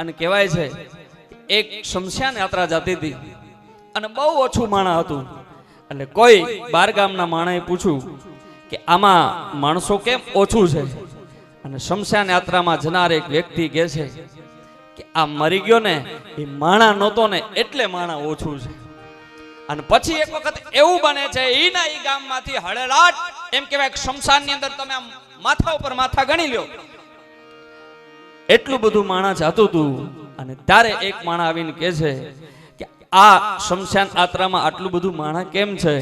અને કહેવાય છે, એક શમશાન યાત્રા જતી હતી. અને બહુ ઓછું માણા હતું. એટલે કોઈ બાર ગામના માણાએ પૂછ્યું કે આમાં માણસો કેમ ઓછું છે? અને શમશાન યાત્રામાં જનાર એક વ્યક્તિ કહે છે કે આ મરી ગયો ને, એ માણા નહોતો ને, એટલે માણા ઓછું છે. અને પછી એક વખત એવું બને છે એના ઈ ગામમાંથી હળેલાટ, એમ કહેવાય શમશાનની અંદર તમે આમ માથા ઉપર માથા ગણી લ્યો. એટલું બધું માણા જાતું હતું અને ત્યારે એક માણા આવીને કહે છે કે આ શમશાન યાત્રામાં આટલું બધું માણા કેમ છે?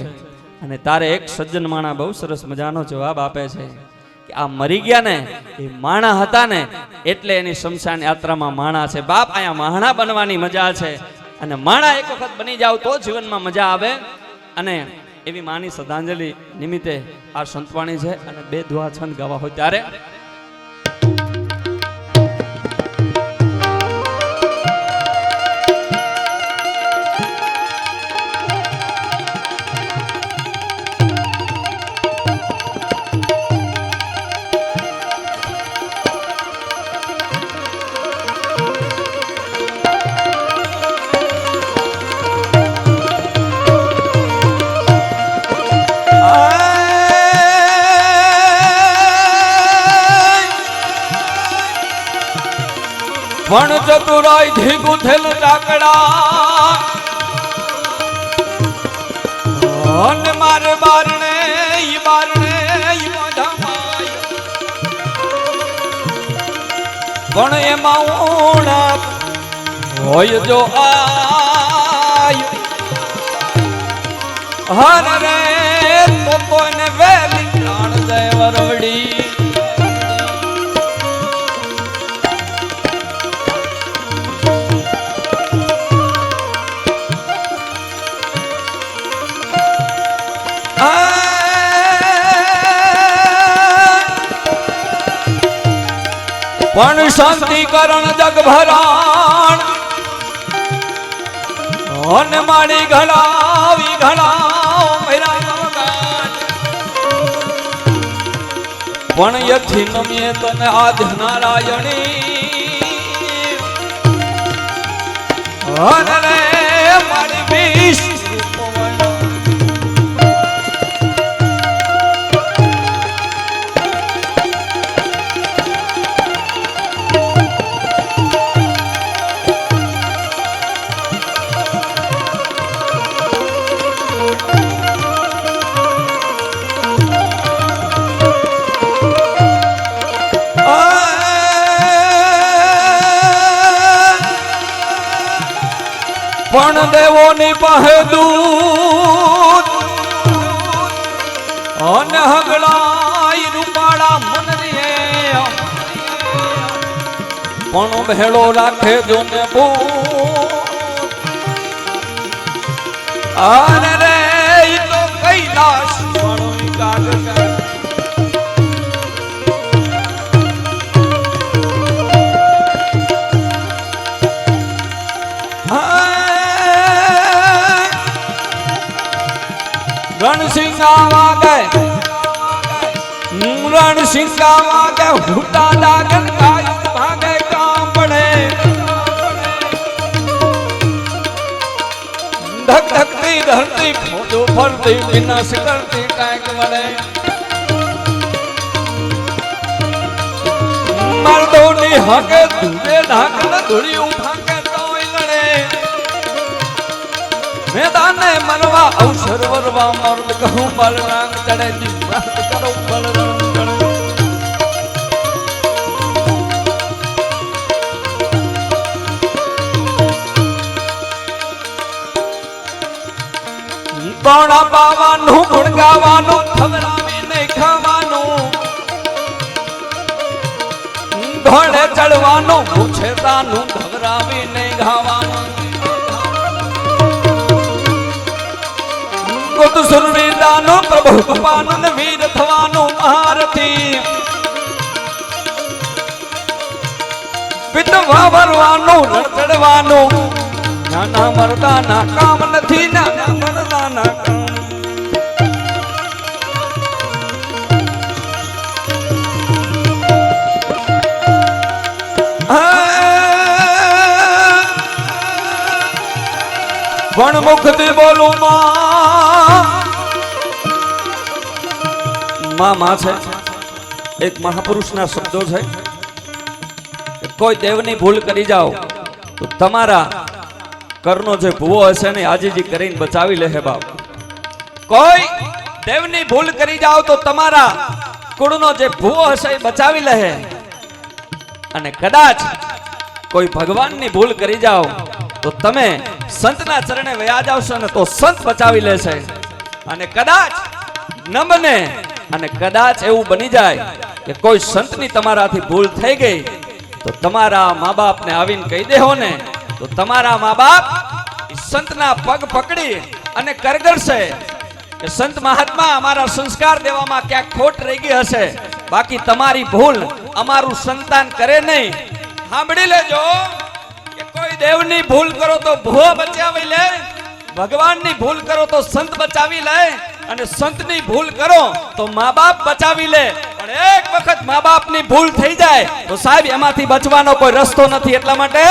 અને તારે એક સજ્જન માણા બહુ સરસ મજાનો જવાબ આપે છે કે આ મરી ગયા ને, એ માણા હતા ને, એટલે એની શમશાન યાત્રામાં માણા છે. બાપ અહીંયા માણા બનવાની મજા છે અને માણા એક વખત બની જાવ તો જીવનમાં મજા આવે. અને એવી માની શ્રદ્ધાંજલિ નિમિત્તે આ સંતવાણી છે અને બે દુઆ છંદ ગાવા હોય ત્યારે પણ ચતુરાયથી ગુથેલ ચાકડા અને મારે બારણે, ઈ બારણે પણ એમાં ઉણા હોય જો આય. હર રે, તો કોઈને વેલી જાણ જય વરવડી. પણ શાંતિકરણ જગભરાણ. અન માડી ઘડાવી ઘડાવ મેરા પણ યથી નમીએ તને આદ્ય નારાયણી. રે પણ દેવોની પહે દૂત અને હગલાઈ રૂપાળા મનરીએ. પણ ભેળો રાખે જો ને બો અરે રે તો કૈલાસ વાળો ઈ રણસિંગા વાગે હુટા ડાગન કાયું ભાગે કામ પડે ધક ધકતી ધરતી, ફોટો ફરતી, વિનાશ કરતી કાંઈક મળે મર્દોની હકે ધૂળે ઢાકણ ધૂળિયું ફાંકે તોય લડે. મેદાને મરવા અવસર વરવા મર્દ કહું બલરાંગ ચડે જી કોણા પાવાનું, ગુણગાવાનું, ખવડાવીને ખાવાનું. ઘોડે ચડવાનું પૂછેતાનું ઘવરાવીને ગાવાનું સુરવીરાનું પ્રભુ કપાનન વીર થવાનું મહારથી વિધવા વરવાનું રડવાનું નાના મરદાના કામ નથી નાના પણ મુખથી બોલું મામા છે. એક મહાપુરુષના શબ્દો છે. કોઈ દેવની ભૂલ કરી જાઓ, તો તમારા કરનો જે ભૂવો હશે ને આજીજી કરીને બચાવી લે હે બાપ. કોઈ દેવની ભૂલ કરી જાઓ તો તમારા કુળનો જે ભૂવો હશે એ બચાવી લે અને કદાચ કોઈ ભગવાનની ભૂલ કરી જાઓ તો તમે સંતના ચરણે વયા જાવશો ને તો સંત બચાવી લેશે અને કદાચ ન બને અને કદાચ એવું બની જાય કે કોઈ સંતની તમારાથી ભૂલ થઈ ગઈ તો તમારા મા બાપને આવીને કહી દેહો ને તો તમારા મા બાપ સંતના પગ પકડી અને કરગરશે કે સંત મહાત્મા અમારા સંસ્કાર દેવામાં ક્યાંક ખોટ રહી ગઈ હશે. બાકી તમારી ભૂલ અમારું સંતાન કરે નહીં. સાંભળી લેજો કે કોઈ દેવની ભૂલ કરો તો ભૂવો બચાવી લે, ભગવાનની ભૂલ કરો તો સંત બચાવી લે અને સંતની ભૂલ કરો તો મા બાપ બચાવી લે. પણ એક વખત મા બાપની ભૂલ થઈ જાય તો સાહેબ એમાંથી બચવાનો કોઈ રસ્તો નથી એટલા માટે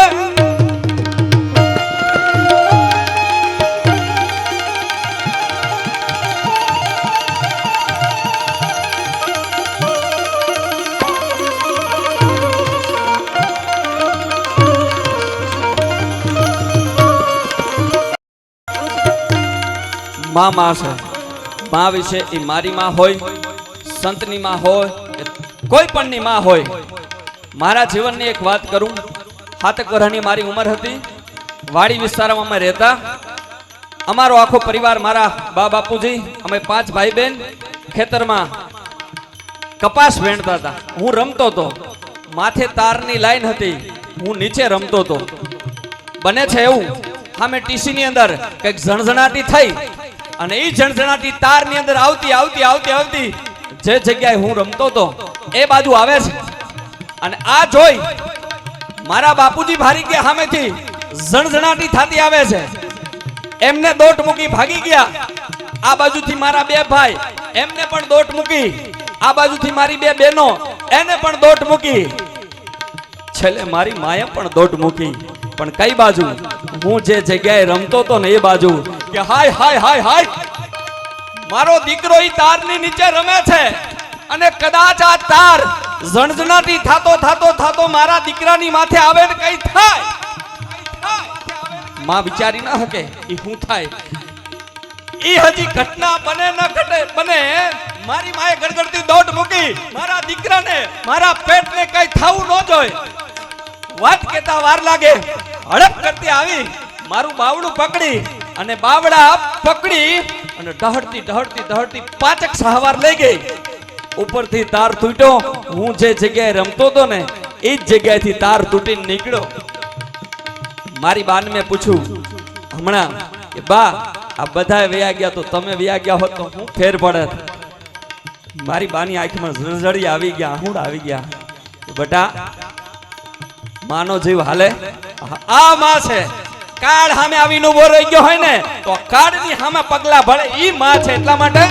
માં માં છે. માં વિશે એ મારી માં હોય, સંતની માં હોય કોઈ પણની માં હોય. મારા જીવનની એક વાત કરું. સાતક વર્ષની મારી ઉંમર હતી. વાડી વિસ્તારમાં અમે રહેતા. અમારો આખો પરિવાર મારા બા બાપુજી, અમે પાંચ ભાઈ બહેન ખેતરમાં કપાસ વેણતા હતા. હું રમતો હતો. માથે તારની લાઈન હતી. હું નીચે રમતો હતો. બને છે એવું. હા, મેં ટીસીની અંદર કંઈક ઝણઝણાટી થઈ. અને એ ઝણઝણાટી તારની અંદર આવતી આવતી આવતી આવતી જે જગ્યાએ હું રમતો હતો, એ બાજુ આવે છે. અને આ જોઈ મારા બાપુજી ભારી ગયા સામેથી ઝણઝણાટી થતી આવે છે. એમને દોટ મૂકી ભાગી ગયા. આ બાજુથી મારા બે ભાઈ, એમને પણ દોટ મૂકી. આ બાજુથી મારી બે બહેનો, એને પણ દોટ મૂકી. છેલ્લે મારી માએ પણ દોટ મૂકી. પણ કઈ બાજુ? હું જે જગ્યાએ રમતો હતો ને એ બાજુ. કે હાય હાય હાય હાય. મારો દીકરો ઈ તારની નીચે રમે છે અને કદાચ આ તાર ઝણઝણાટી થાતો થાતો થાતો મારા દીકરાની માથે આવે ને કઈ થાય. માં વિચારી ના શકે ઈ શું થાય. ઈ હજી ઘટના બને ન ઘટે, બને. મારી માએ ગડગડતી દોટ મૂકી મારા દીકરાને, મારા પેટને કઈ થવું ન જોઈ. વાત કેતા વાર લાગે. હડપ કરતી આવી. મારું બાવડું પકડી. અને બાવડા પકડી અને ટહડતી ટહડતી ટહડતી પાંચક સહવાર લઈ ગઈ. ઉપરથી તાર તૂટ્યો. હું જે જગ્યાએ રમતો હતો ને, એ જ જગ્યાએથી તાર તૂટીને નીકળ્યો. મારી બાને મેં પૂછ્યું, હમણાં કે બા, આ બધા વયા ગયા તો તમે વયા ગયા હોત તો હું ફેર પડે મારી બાની આંખમાં ઝળઝળી આવી ગયા, આહુડ આવી ગયા. બટા, માનો જીવ હાલે? આ માં છે. કાળ સામે આવીને ઊભો રહી ગયો હોય ને, તો કાળની સામે પગલા ભળે ઈ માં છે. એટલા માટે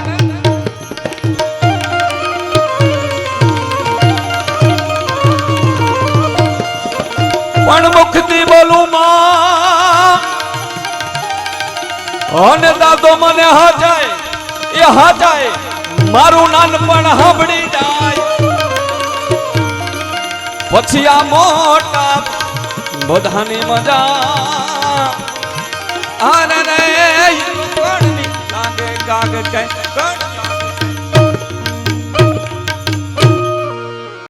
પણ મુખથી બોલું અને દાદો મને હજાય એ હજાય મારું નાનપણ સાંભળી જાય. પછી આ મોટા બધાની મજા આને રે કણની લાગે કાગ કે કણ